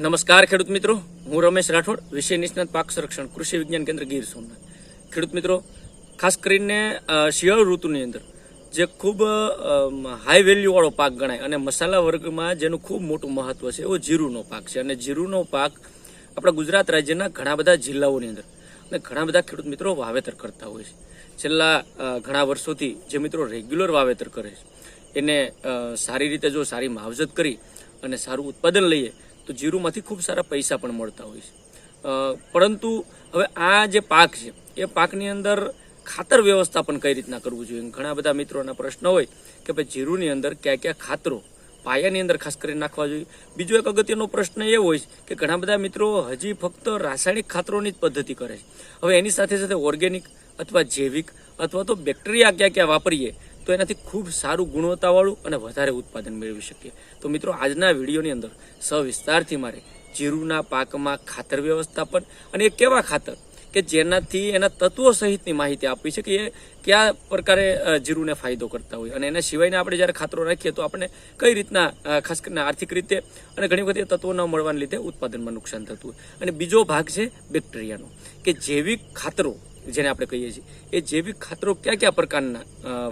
નમસ્કાર, ખેડૂત મિત્રો. હું રમેશ રાઠોડ, વિષય નિષ્ણાત પાક સંરક્ષણ, કૃષિ વિજ્ઞાન કેન્દ્ર ગીર સોમનાથ. ખેડૂત મિત્રો, ખાસ કરીને શિયાળુ ઋતુની અંદર, જે ખૂબ હાઈ વેલ્યુવાળો પાક ગણાય અને મસાલા વર્ગમાં જેનું ખૂબ મોટું મહત્વ છે, એવો જીરુનો પાક છે. અને જીરુનો પાક આપણા ગુજરાત રાજ્યના ઘણા બધા જિલ્લાઓની અંદર અને ઘણા બધા ખેડૂત મિત્રો વાવેતર કરતા હોય છે. છેલ્લા ઘણા વર્ષોથી જે મિત્રો રેગ્યુલર વાવેતર કરે છે, એને સારી રીતે જો સારી માવજત કરી અને સારું ઉત્પાદન લઈએ તો જીરુમાંથી ખૂબ સારા પૈસા પણ મળતા હોય છે. પરંતુ હવે આ જે પાક છે, એ પાકની અંદર ખાતર વ્યવસ્થાપન કઈ રીતના કરવું જોઈએ? ઘણા બધા મિત્રોના પ્રશ્ન હોય કે ભાઈ જીરુની અંદર ક્યાં ક્યાં ખાતરો પાયાની અંદર ખાસ કરીને નાખવા જોઈએ. બીજો એક અગત્યનો પ્રશ્ન એ હોય છે કે ઘણા બધા મિત્રો હજી ફક્ત રાસાયણિક ખાતરોની જ પદ્ધતિ કરે છે. હવે એની સાથે સાથે ઓર્ગેનિક અથવા જૈવિક અથવા તો બેક્ટેરિયા ક્યાં ક્યાં વાપરીએ તો એનાથી ખૂબ સારું ગુણવત્તાવાળું અને વધારે ઉત્પાદન મેળવી શકીએ. તો મિત્રો, આજના વિડીયોની અંદર સવિસ્તારથી મારે જીરુના પાકમાં ખાતર વ્યવસ્થાપન અને એ કેવા ખાતર કે જેનાથી એના તત્વો સહિતની માહિતી આપી છે કે એ કયા પ્રકારે જીરુને ફાયદો કરતા હોય. અને એના સિવાયને આપણે જ્યારે ખાતરો રાખીએ તો આપણે કઈ રીતના ખાસ કરીને આર્થિક રીતે અને ઘણી વખત એ તત્વો ન મળવાને લીધે ઉત્પાદનમાં નુકસાન થતું હોય. અને બીજો ભાગ છે બેક્ટેરિયાનો કે જૈવિક ખાતરો જેને આપણે કહીએ છીએ, એ જૈવિક ખાતરો કયા કયા પ્રકારના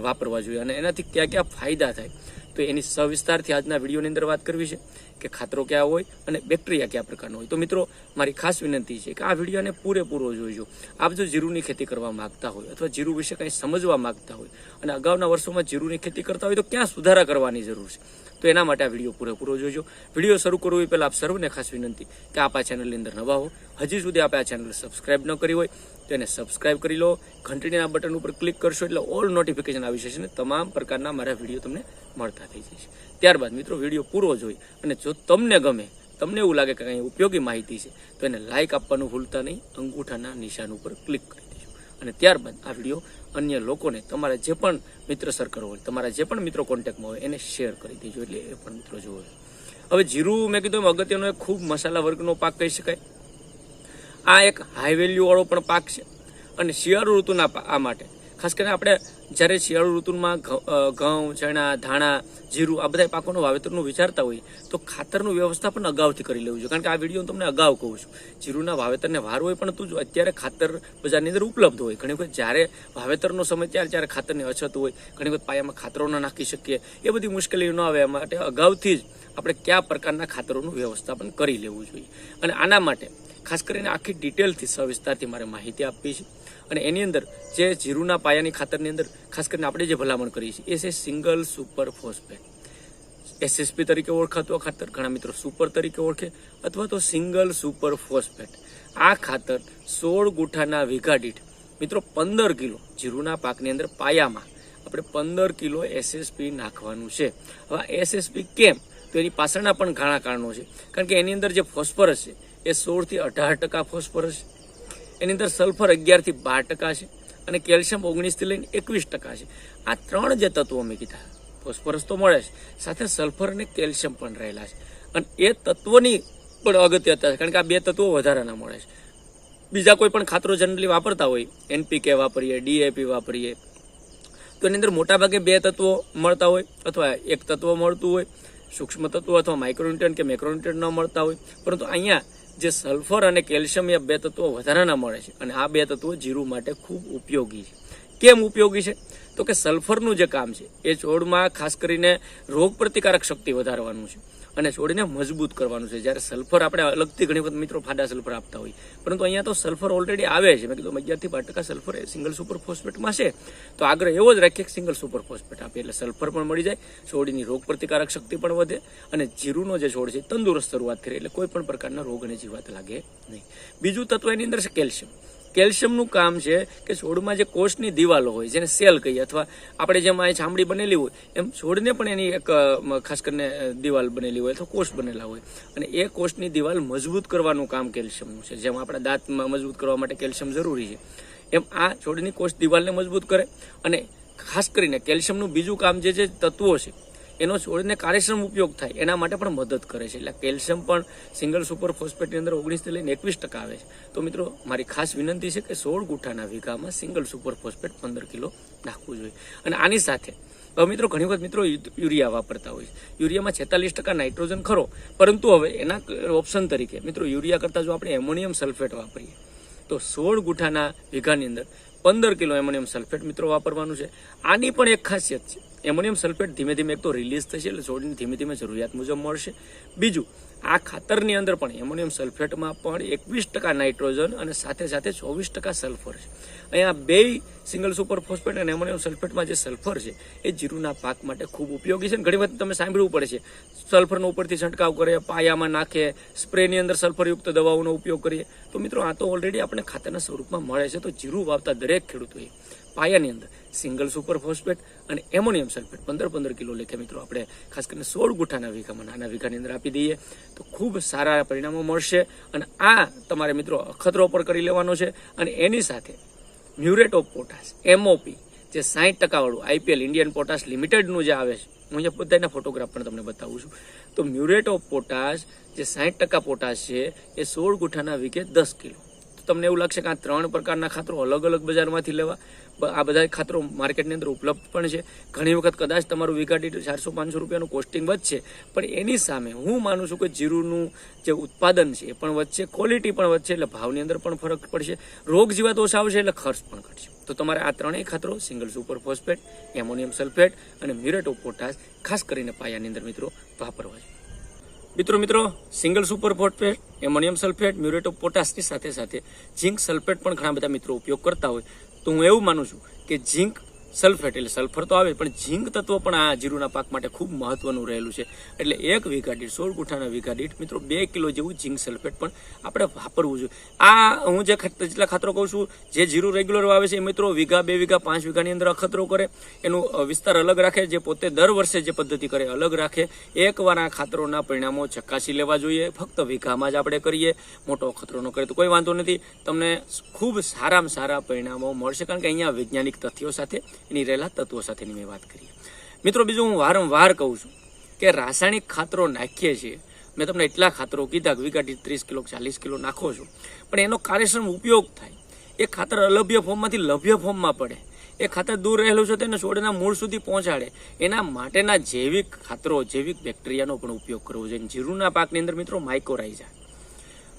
વાપરવા જોઈએ અને એનાથી કયા કયા ફાયદા થાય? તો એની સવિસ્તારથી આજના વિડીયોની અંદર વાત કરવી છે કે ખાતરો કયા હોય અને બેક્ટેરિયા કયા પ્રકારનો હોય. તો મિત્રો, મારી ખાસ વિનંતી છે કે આ વિડીયોને પૂરેપૂરો જોઈજો આપ જો જીરુની ખેતી કરવા માંગતા હોય અથવા જીરુ વિશે કંઈ સમજવા માંગતા હોય અને અગાઉના વર્ષોમાં જીરુની ખેતી કરતા હોય તો ક્યાં સુધારા કરવાની જરૂર છે? તો એના માટે આ વીડિયો પૂરેપૂરો જોજો. વીડિયો શરૂ કરવો એ પહેલાં આપ સર્વને ખાસ વિનંતી કે આપ આ ચેનલની અંદર નવા હો. હજી સુધી આપણે આ ચેનલ સબસ્ક્રાઇબ ન કરી હોય તો એને સબસ્ક્રાઇબ કરી લો. ઘંટડીના બટન ઉપર ક્લિક કરશો એટલે ઓલ નોટિફિકેશન આવી જશે અને તમામ પ્રકારના મારા વીડિયો તમને મળતા થઈ જશે. ત્યારબાદ મિત્રો વીડિયો પૂરો જોઈ અને જો તમને ગમે, તમને એવું લાગે કે કંઈ ઉપયોગી માહિતી છે, તો એને લાઇક આપવાનું ભૂલતા નહીં, અંગૂઠાના નિશાન ઉપર ક્લિક કરી અને ત્યારબાદ આ વીડિયો અન્ય લોકોને, તમારા જે પણ મિત્ર સર્કલ હોય, તમારા જે પણ મિત્રો કોન્ટેક્ટમાં હોય, એને શેર કરી દેજો. એટલે એ પણ મિત્રો જોવો હવે જીરું, મેં કીધું અગત્યનો એક ખૂબ મસાલા વર્ગનો પાક કહી શકાય. આ એક હાઈ વેલ્યુ વાળો પણ પાક છે. અને શિયાળુ ઋતુના આ માટે. ખાસ કરીને આપણે જ્યારે શિયાળુ ઋતુમાં ઘઉં ચણા, ધાણા, જીરું આ બધા પાકોનું વાવેતરનું વિચારતા હોઈએ, તો ખાતરનું વ્યવસ્થા પણ અગાઉથી કરી લેવું જોઈએ. કારણ કે આ વીડિયો હું તમને અગાઉ કહું છું. જીરુના વાવેતરને વાર હોય પણ તું અત્યારે ખાતર બજારની અંદર ઉપલબ્ધ હોય, ઘણી વખત જ્યારે વાવેતરનો સમય ત્યારે જ્યારે ખાતરની અછત હોય, ઘણી વખત પાયામાં ખાતરો ન નાખી શકીએ, એ બધી મુશ્કેલીઓ ન આવે માટે અગાઉથી જ આપણે કયા પ્રકારના ખાતરોનું વ્યવસ્થાપન કરી લેવું જોઈએ. અને આના માટે ખાસ કરીને આખી ડિટેલથી, સવિસ્તારથી મારે માહિતી આપવી છે. અને એની અંદર જે જીરુના પાયાની ખાતરની અંદર ખાસ કરીને આપણે જે ભલામણ કરીએ છીએ, એ છે સિંગલ સુપર ફોસ્ફેટ. એસએસપી તરીકે ઓળખાતું આ ખાતર, ઘણા મિત્રો સુપર તરીકે ઓળખે, અથવા તો સિંગલ સુપર ફોસ્ફેટ. આ ખાતર સોળ ગુઠાના વીઘા દીઠ, મિત્રો પંદર કિલો જીરુના પાકની અંદર પાયામાં આપણે પંદર કિલો એસએસપી નાખવાનું છે. હવે એસએસપી કેમ? તો એની પાછળના પણ ઘણા કારણો છે. કારણ કે એની અંદર જે ફોસ્ફરસ છે, એ સોળથી અઢાર ટકા ફોસ્ફરસ એની અંદર સલ્ફર અગિયારથી બાર ટકા છે અને કેલ્શિયમ ઓગણીસથી લઈને એકવીસ ટકા છે. આ ત્રણ જે તત્વો મેં કીધા. ફોસ્ફરસ તો મળે છે, સાથે સલ્ફર અને કેલ્શિયમ પણ રહેલા છે. અને એ તત્વોની પણ અગત્યતા છે, કારણ કે આ બે તત્વો વધારાના મળે છે. બીજા કોઈ પણ ખાતરો જનરલી વાપરતા હોય એનપીકે વાપરીએ ડીએપી વાપરીએ. તો એની અંદર મોટાભાગે બે તત્વો મળતા હોય અથવા એક તત્વ મળતું હોય. સૂક્ષ્મ તત્વો અથવા માઇક્રોન્યુટ્રન કે મેક્રોન્યુટ્રન ન મળતા હોય. પરંતુ અહીંયા જે સલ્ફર અને કેલ્શિયમ એ બે તત્વો વધારાના મળે છે. અને આ બે તત્વો જીરું માટે ખૂબ ઉપયોગી છે. કેમ ઉપયોગી છે? તો કે સલ્ફરનું જે કામ છે, એ છોડમાં ખાસ કરીને રોગ પ્રતિકારક શક્તિ વધારવાનું છે. અને છોડને મજબૂત કરવાનું છે. જ્યારે સલ્ફર આપણે અલગથી ઘણી વખત મિત્રો ફાડા સલ્ફર આપતા હોય પરંતુ અહીંયા તો સલ્ફર ઓલરેડી આવે છે. મેં કીધું અગિયારથી બાર ટકા સલ્ફર એ સિંગલ સુપર ફોસ્ફેટમાં છે. તો આગ્રહ એવો જ રાખીએ કે સિંગલ સુપર ફોસ્ફેટ આપીએ. એટલે સલ્ફર પણ મળી જાય, છોડીની રોગ પ્રતિકારક શક્તિ પણ વધે અને જીરુનો જે છોડ છે તંદુરસ્ત શરૂઆત કરે. એટલે કોઈ પણ પ્રકારના રોગ અને જીવાત લાગે નહીં. બીજું તત્વ એની અંદર છે કેલ્શિયમ. કેલ્શિયમનું કામ છે કે છોડમાં જે કોષની દિવાલો હોય, જેને સેલ કહીએ અથવા આપણે જેમ આ ચામડી બનેલી હોય, એમ છોડને પણ એની એક ખાસ કરીને દિવાલ બનેલી હોય અથવા કોષ બનેલા હોય. અને એ કોષની દિવાલ મજબૂત કરવાનું કામ કેલ્શિયમનું છે. જેમ આપણા દાંતમાં મજબૂત કરવા માટે કેલ્શિયમ જરૂરી છે. એમ આ છોડની કોષ દિવાલને મજબૂત કરે. અને ખાસ કરીને કેલ્શિયમનું બીજું કામ જે જે તત્વો છે. એનો છોડને કાર્યક્ષમ ઉપયોગ થાય, એના માટે પણ મદદ કરે છે. એટલે કેલ્શિયમ પણ સિંગલ સુપર ફોસ્ફેટની અંદર ઓગણીસથી લઈને એકવીસ ટકા આવે છે. તો મિત્રો, મારી ખાસ વિનંતી છે કે સોળ ગુઠાના વીઘામાં સિંગલ સુપર ફોસ્ફેટ પંદર કિલો નાખવું જોઈએ. અને આની સાથે, હવે મિત્રો, ઘણી વખત મિત્રો યુરિયા વાપરતા હોય છે. યુરિયામાં છેતાલીસ ટકા નાઇટ્રોજન ખરો, પરંતુ હવે એના ઓપ્શન તરીકે, મિત્રો, યુરિયા કરતાં જો આપણે એમોનિયમ સલ્ફેટ વાપરીએ, તો સોળ ગુઠાના વીઘાની અંદર પંદર કિલો એમોનિયમ સલ્ફેટ મિત્રો વાપરવાનું છે. આની પણ એક ખાસિયત છે. એમોનિયમ સલ્ફેટ ધીમે ધીમે એક તો રિલીઝ થશે એટલે છોડની ધીમે ધીમે જરૂરિયાત મુજબ મળશે. બીજું આ ખાતરની અંદર પણ એમોનિયમ સલ્ફેટમાં પણ એકવીસ ટકા નાઇટ્રોજન અને સાથે સાથે ચોવીસ ટકા સલ્ફર છે. અહીંયા બે સિંગલ સુપર ફોસ્ફેટ અને એમોનિયમ સલ્ફેટમાં જે સલ્ફર છે, એ જીરુના પાક માટે ખૂબ ઉપયોગી છે. ઘણી વખત તમે સાંભળવું પડે છે, સલ્ફરનો ઉપરથી છંટકાવ કરે પાયામાં નાખે સ્પ્રેની અંદર સલ્ફરયુક્ત દવાઓનો ઉપયોગ કરીએ. તો મિત્રો, આ તો ઓલરેડી આપણે ખાતરના સ્વરૂપમાં મળે છે. તો જીરું વાવતા દરેક ખેડૂતોએ પાયાની અંદર સિંગલ સુપર ફોસ્ફેટ અને એમોનિયમ સલ્ફેટ. પંદર પંદર કિલો લેખે મિત્રો આપણે ખાસ કરીને સોળ ગુઠાના વીઘામાં, નાના વીઘાની અંદર આપી દઈએ તો ખૂબ સારા પરિણામો મળશે. અને આ તમારે મિત્રો અખતરો પર કરી લેવાનો છે. અને એની સાથે મ્યુરેટ ઓફ પોટાશ એમઓપી જે સાહીઠ ટકાવાળું આઈપીએલ ઇન્ડિયન પોટાશ લિમિટેડનું જે આવે છે, હું અહીંયા બધાના ફોટોગ્રાફ પણ તમને બતાવું છું. તો મ્યુરેટ ઓફ પોટાશ, જે સાહીઠ ટકા પોટાશ છે, એ સોળ ગુઠાના વીઘે દસ કિલો. તમને એવું લાગશે કે આ ત્રણ પ્રકારના ખાતરો અલગ અલગ બજારમાંથી લેવા. આ બધા ખાતરો માર્કેટની અંદર ઉપલબ્ધ પણ છે. ઘણી વખત કદાચ તમારું વીઘા દીઠ ચારસો, પાંચસો રૂપિયાનું કોસ્ટિંગ વધશે, પણ એની સામે હું માનું છું કે જીરુનું જે ઉત્પાદન છે એ પણ વધશે ક્વોલિટી પણ વધશે, એટલે ભાવની અંદર પણ ફરક પડશે. રોગ જીવાત ઓછા આવશે એટલે ખર્ચ પણ ઘટશે. તો તમારે આ ત્રણેય ખાતરો single super phosphate ammonium sulphate અને મ્યુરેટ ઓફ પોટાશ ખાસ કરીને પાયાની અંદર મિત્રો, વાપરવા જોઈએ. મિત્રો મિત્રો single super phosphate ammonium sulphate muriate of પોટાશની સાથે સાથે ઝિંક સલ્ફેટ પણ ઘણા બધા મિત્રો ઉપયોગ કરતા હોય. તો હું એવું માનું છું કે ઝિંક સલ્ફેટ એટલે સલ્ફર તો આવે પણ ઝીંક તત્વ પણ આ જીરુના પાક માટે ખૂબ મહત્વનું રહેલું છે. એટલે એક વીઘા દીઠ, સોળ ગુઠાના વીઘા દીઠ, મિત્રો બે કિલો જેવું ઝીંક સલ્ફેટ પણ આપણે વાપરવું જોઈએ. આ હું જે જેટલા ખાતરો કહું છું, જે જીરું રેગ્યુલર વાવે છે એ મિત્રો વીઘા, બે વીઘા, પાંચ વીઘાની અંદર અખતરો કરે. એનું વિસ્તાર અલગ રાખે, જે પોતે દર વર્ષે જે પદ્ધતિ કરે અલગ રાખે. એકવાર આ ખાતરોના પરિણામો ચકાસી લેવા જોઈએ. ફક્ત વીઘામાં જ આપણે કરીએ. મોટો અખતરો ન કરે તો કોઈ વાંધો નથી. તમને ખૂબ સારામાં સારા પરિણામો મળશે, કારણ કે અહીંયા વૈજ્ઞાનિક તથ્યો સાથે એની રહેલા તત્વો સાથેની મેં વાત કરી. મિત્રો, બીજું હું વારંવાર કહું છું કે રાસાયણિક ખાતરો નાખીએ છીએ. મેં તમને એટલા ખાતરો કીધા કે વીઘા ત્રીસ કિલો ચાલીસ કિલો નાખો છો. પણ એનો કાર્યક્ષમ ઉપયોગ થાય. એ ખાતર અલભ્ય ફોર્મમાંથી લભ્ય ફોર્મમાં પડે. એ ખાતર દૂર રહેલું છે તેને છોડના મૂળ સુધી પહોંચાડે. એના માટેના જૈવિક ખાતરો, જૈવિક બેક્ટેરિયાનો પણ ઉપયોગ કરવો જોઈએ. જીરુના પાકની અંદર મિત્રો માઇકોરાઇઝા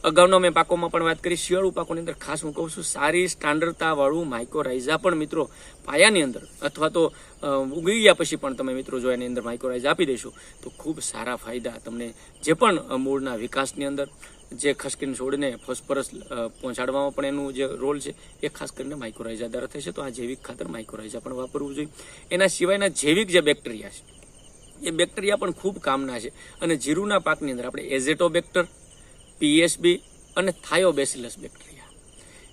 અગાઉના મેં પાકોમાં પણ વાત કરી, શિયાળુ પાકોની અંદર ખાસ હું કહું છું, સારી સ્ટાન્ડર્ડતાવાળું માઇક્રોરાઇઝા પણ મિત્રો પાયાની અંદર અથવા તો ઉગી ગયા પછી પણ તમે મિત્રો જો એની અંદર માઇક્રોરાઇઝા આપી દેશો, તો ખૂબ સારા ફાયદા તમને જે પણ મૂળના વિકાસની અંદર, જે ખાસ છોડને ફોસ્ફરસ પહોંચાડવામાં પણ એનું જે રોલ છે, એ ખાસ કરીને માઇક્રોરાઇઝા દ્વારા થશે તો આ જૈવિક ખાતર માઇક્રોરાઇઝા પણ વાપરવું જોઈએ. એના સિવાયના જૈવિક જે બેક્ટેરિયા છે, એ બેક્ટેરિયા પણ ખૂબ કામના છે. અને જીરુના પાકની અંદર આપણે એઝેટોબેક્ટર પીએસબી અને થાયોબેસિલસ બેક્ટેરિયા.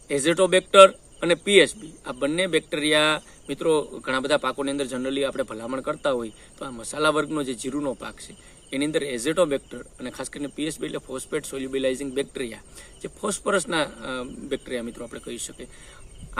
એઝેટોબેક્ટર અને પીએસબી, આ બંને બેક્ટેરિયા મિત્રો ઘણા બધા પાકોની અંદર જનરલી આપણે ભલામણ કરતા હોય તો આ મસાલા વર્ગનો જે જીરુનો પાક છે, એની અંદર એઝેટોબેક્ટર અને ખાસ કરીને પીએસબી એટલે ફોસ્ફેટ સોલ્યુબિલાઇઝિંગ બેક્ટેરિયા, જે ફોસ્ફરસના બેક્ટેરિયા મિત્રો આપણે કહી શકીએ.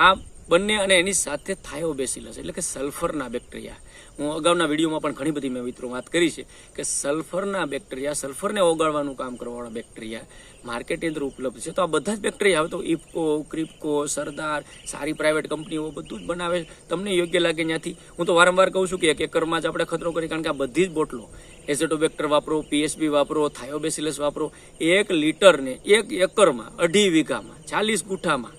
આ બંને અને એની સાથે થાયોબેસિલસ એટલે કે સલ્ફરના બેક્ટેરિયા. હું અગાઉના વિડીયોમાં પણ ઘણી બધી મેં મિત્રો વાત કરી છે કે સલ્ફરના બેક્ટેરિયા, સલ્ફરને ઓગાળવાનું કામ કરવાવાળા બેક્ટેરિયા માર્કેટની અંદર ઉપલબ્ધ છે. તો આ બધા જ બેક્ટેરિયા આવે તો ઇફકો ક્રિપકો, સરદાર, સારી પ્રાઇવેટ કંપનીઓ બધું જ બનાવે. તમને યોગ્ય લાગે ત્યાંથી. હું તો વારંવાર કહું છું કે એક એકરમાં જ આપણે ખતરો કરીએ કારણ કે આ બધી જ બોટલો એઝેટોબેક્ટર વાપરો પીએસબી વાપરો થાયોબેસિલસ વાપરો. એક લીટરને એક એકરમાં અઢી વીઘામાં, ચાલીસ ગુઠામાં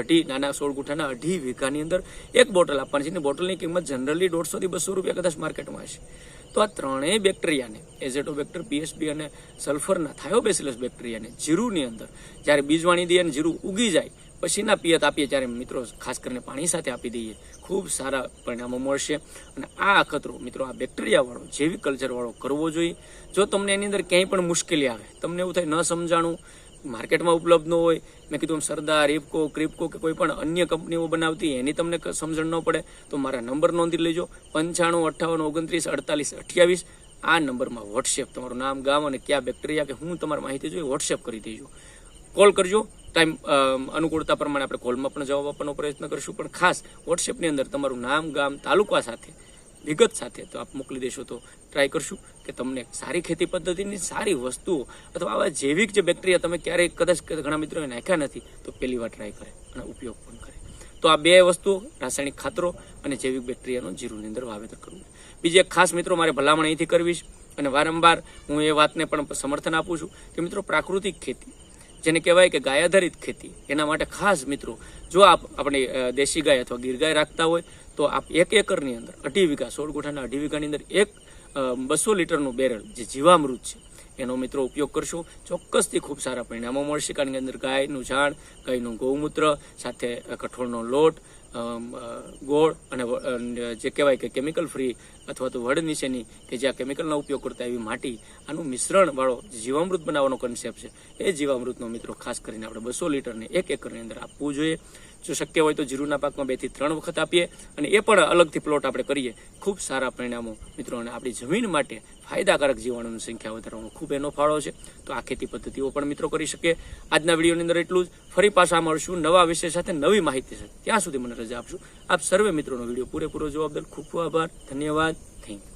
અઢી નાના સોળ ગુઠાના અઢી વીઘાની અંદર એક બોટલ આપવાની છે. બોટલની કિંમત જનરલી દોઢસોથી બસો રૂપિયા કદાચ માર્કેટમાં હશે. તો આ ત્રણેય બેક્ટેરિયાને એઝેટોબેક્ટર પીએસબી અને સલ્ફરના થાયોબેસિલસ બેક્ટેરિયાને જીરુની અંદર જ્યારે બીજવાણી દઈએ અને જીરું ઉગી જાય, પછીના પિયત આપીએ ત્યારે મિત્રો ખાસ કરીને પાણી સાથે આપી દઈએ, ખૂબ સારા પરિણામો મળશે. અને આ અખતરો મિત્રો આ બેક્ટેરિયાવાળો જૈવિક કલ્ચરવાળો કરવો જોઈએ. જો તમને એની અંદર ક્યાંય પણ મુશ્કેલી આવે, તમને એવું થાય ન સમજાણું માર્કેટમાં ઉપલબ્ધ ન હોય, મેં કીધું સરદાર ઇફકો ક્રિપકો કે કોઈ પણ અન્ય કંપનીઓ બનાવતી, એની તમને સમજણ ન પડે, તો મારા નંબર નોંધી લેજો. પંચાણું, અઠ્ઠાવન, ઓગણત્રીસ, અડતાલીસ, અઠ્યાવીસ. આ નંબરમાં વોટ્સએપ તમારું નામ, ગામ અને કયા બેક્ટેરિયા કે હું તમારી માહિતી જોઈએ વોટ્સએપ કરી દેજો. કોલ કરજો. ટાઈમ અનુકૂળતા પ્રમાણે આપણે કોલમાં પણ જવાબ આપવાનો પ્રયત્ન કરીશું. પણ ખાસ વોટ્સએપની અંદર તમારું નામ, ગામ, તાલુકા સાથે વિગત સાથે. તો આપ મોકલી દેશો તો ટ્રાય કરશું કે તમને સારી ખેતી પદ્ધતિની સારી વસ્તુઓ અથવા આવા જૈવિક જે બેક્ટેરિયા તમે ક્યારેય કદાચ ઘણા મિત્રોએ નાખ્યા નથી, તો પહેલી વાર ટ્રાય કરે અને ઉપયોગ પણ કરે. તો આ બે વસ્તુઓ, રાસાયણિક ખાતરો અને જૈવિક બેક્ટેરિયાનો જીરુની અંદર વાવેતર કરવું. બીજી એક ખાસ મિત્રો મારે ભલામણ અહીંથી કરવી છે અને વારંવાર હું એ વાતને પણ સમર્થન આપું છું કે મિત્રો પ્રાકૃતિક ખેતી જેને કહેવાય કે ગાય આધારિત ખેતી, એના માટે ખાસ મિત્રો, જો આપ આપણે દેશી ગાય અથવા ગીર ગાય રાખતા હોય, તો આપ એક એકરની અંદર, અઢી વીઘા, સોળ ગુઠાના અઢી વીઘાની અંદર એક બસો લીટરનું બેરલ, જે જીવામૃત છે, એનો મિત્રો ઉપયોગ કરશો. ચોક્કસથી ખૂબ સારા પરિણામો મળશે. કારણ કે અંદર ગાયનું ઝાડ, ગાયનું ગૌમૂત્ર, સાથે કઠોળનો લોટ ગોળ અને જે કહેવાય કે કેમિકલ ફ્રી અથવા તો વડ નીચેની કે જ્યાં કેમિકલનો ઉપયોગ કરતા એવી માટી, આનું મિશ્રણ વાળો જીવામૃત બનાવવાનો કન્સેપ્ટ છે, એ જીવામૃતનો મિત્રો ખાસ કરીને આપણે બસો લીટરને એક એકરની અંદર આપવું જોઈએ. જો શક્ય હોય તો જીરુના પાકમાં બેથી ત્રણ વખત આપીએ અને એ પણ અલગથી પ્લોટ આપણે કરીએ. ખૂબ સારા પરિણામો, મિત્રો, અને આપણી જમીન માટે ફાયદાકારક જીવાણુની સંખ્યા વધારવાનો ખૂબ એનો ફાળો છે. તો આ ખેતી પદ્ધતિઓ પણ મિત્રો કરી શકે આજના વિડીયોની અંદર એટલું જ. ફરી પાછા મળશું નવા વિષય સાથે નવી માહિતી સાથે. ત્યાં સુધી મને રજા આપશું આપ સર્વે મિત્રોનો વીડિયો પૂરેપૂરો જોવા બદલ ખૂબ ખૂબ આભાર. ધન્યવાદ. Thank you.